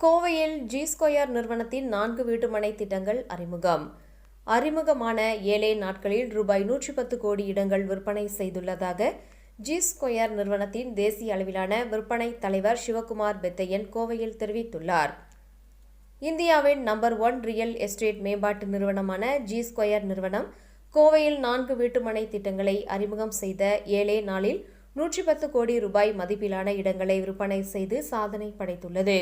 கோவையில் G square நிறுவனத்தின் நான்கு வீட்டுமனை திட்டங்கள் அறிமுகம். அறிமுகமான ஏழே நாட்களில் ரூபாய் நூற்றி பத்து கோடி இடங்கள் விற்பனை செய்துள்ளதாக ஜி ஸ்கொயர் நிறுவனத்தின் தேசிய அளவிலான விற்பனை தலைவர் சிவகுமார் பெத்தையன் கோவையில் தெரிவித்துள்ளார். இந்தியாவின் நம்பர் ஒன் ரியல் எஸ்டேட் மேம்பாட்டு நிறுவனமான ஜி ஸ்கொயர் நிறுவனம் கோவையில் நான்கு வீட்டுமனை திட்டங்களை அறிமுகம் செய்த ஏழே நாளில் நூற்றி பத்து கோடி ரூபாய் மதிப்பிலான இடங்களை விற்பனை செய்து சாதனை படைத்துள்ளது.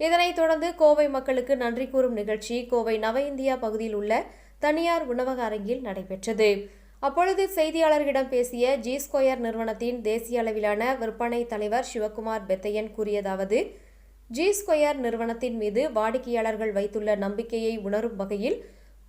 இதனைத் தொடர்ந்து கோவை மக்களுக்கு நன்றி கூறும் நிகழ்ச்சி கோவை நவ இந்தியா பகுதியில் உள்ள தனியார் உணவக அரங்கில் நடைபெற்றது. அப்பொழுது செய்தியாளர்களிடம் பேசிய ஜி ஸ்கொயர் நிறுவனத்தின் தேசிய அளவிலான விற்பனை தலைவர் சிவகுமார் பெத்தையன் கூறியதாவது ஜி ஸ்கொயர் நிறுவனத்தின் மீது வாடிக்கையாளர்கள் வைத்துள்ள நம்பிக்கையை உணரும் வகையில்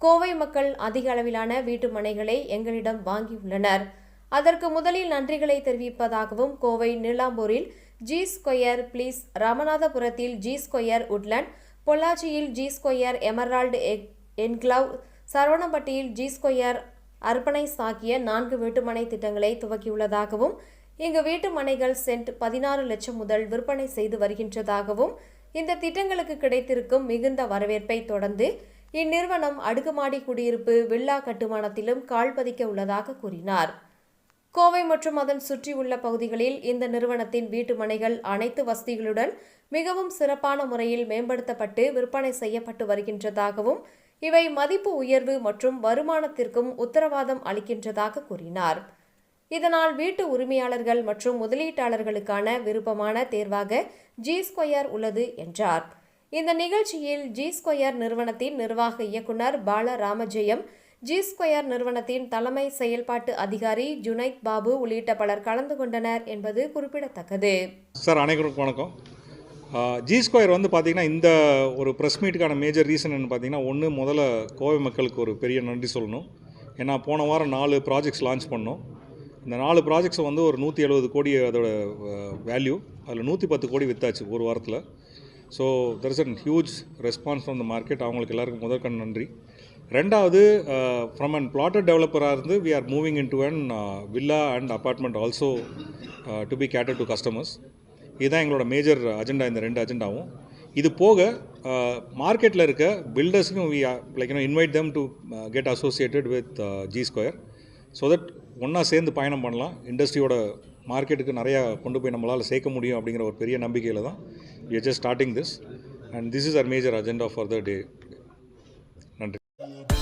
கோவை மக்கள் அதிக அளவிலான வீட்டு மனைகளை எங்களிடம் வாங்கியுள்ளனர். அதற்கு முதலில் நன்றிகளை தெரிவிப்பதாகவும் கோவை நீலாம்பூரில் ஜி ஸ்கொயர் பிளீஸ் ராமநாதபுரத்தில் ஜி ஸ்கொயர் உட்லண்ட் பொள்ளாச்சியில் ஜி ஸ்கொயர் எமரால்டு எக் என்க்ளவ் சரவணம்பட்டியில் ஜி ஸ்கொயர் அர்ப்பணை சாக்கிய நான்கு வீட்டுமனை திட்டங்களை துவக்கியுள்ளதாகவும் இங்கு வீட்டுமனைகள் சென்ட் பதினாறு லட்சம் முதல் விற்பனை செய்து வருகின்றதாகவும் இந்த திட்டங்களுக்கு கிடைத்திருக்கும் மிகுந்த வரவேற்பை தொடர்ந்து இந்நிறுவனம் அடுக்குமாடி குடியிருப்பு வில்லா கட்டுமானத்திலும் கால் பதிக்க உள்ளதாக கூறினார். கோவை மற்றும் அதன் சுற்றியுள்ள பகுதிகளில் இந்த நிறுவனத்தின் வீட்டு மனைகள் அனைத்து வசதிகளுடன் மிகவும் சிறப்பான முறையில் மேம்படுத்தப்பட்டு விற்பனை செய்யப்பட்டு வருகின்றதாகவும் இவை மதிப்பு உயர்வு மற்றும் வருமானத்திற்கும் உத்தரவாதம் அளிக்கின்றதாக கூறினார். இதனால் வீட்டு உரிமையாளர்கள் மற்றும் முதலீட்டாளர்களுக்கான விருப்பமான தேர்வாக ஜி ஸ்கொயர் உள்ளது என்றார். இந்த நிகழ்ச்சியில் ஜி ஸ்கொயர் நிறுவனத்தின் நிர்வாக இயக்குனர் பால ராமஜெயம் ஜி ஸ்கொயர் நிறுவனத்தின் தலைமை செயல்பாட்டு அதிகாரி ஜுனைத் பாபு உள்ளிட்ட பலர் கலந்து கொண்டனர் என்பது குறிப்பிடத்தக்கது. சார் அனைவருக்கும் வணக்கம். ஜி ஸ்கொயர் வந்து பார்த்திங்கன்னா இந்த ஒரு ப்ரெஸ் மீட்டுக்கான மேஜர் ரீசன் என்ன பார்த்தீங்கன்னா ஒன்று முதல்ல கோவை மக்களுக்கு ஒரு பெரிய நன்றி சொல்லணும். ஏன்னா போன வாரம் நாலு ப்ராஜெக்ட்ஸ் லான்ச் பண்ணோம். இந்த நாலு ப்ராஜெக்ட்ஸ் வந்து ஒரு நூற்றி எழுபது கோடி அதோட வேல்யூ அதில் நூற்றி பத்து கோடி வித்தாச்சு ஒரு வாரத்தில். So there is an huge response from the market அவங்களுக்கு எல்லாருக்கும் முதற்கண் நன்றி. ரெண்டாவது ஃப்ரம் அன் பிளாட்டட் டெவலப்பராக இருந்து we are moving in to an villa and apartment also to be cater to customers இதுதான் எங்களோட மேஜர் அஜெண்டா இந்த ரெண்டு அஜெண்டாவும் இது போக uh, மார்க்கெட்டில் இருக்க பில்டர்ஸுக்கும் we like you know invite them to get associated with G square so that ஒன்றா சேர்ந்து பயணம் பண்ணலாம். இண்டஸ்ட்ரியோட மார்க்கெட்டுக்கு நிறையா கொண்டு போய் நம்மளால் சேர்க்க முடியும் அப்படிங்கிற ஒரு பெரிய நம்பிக்கையில் தான் we just starting this and this is our major agenda for the day Yeah.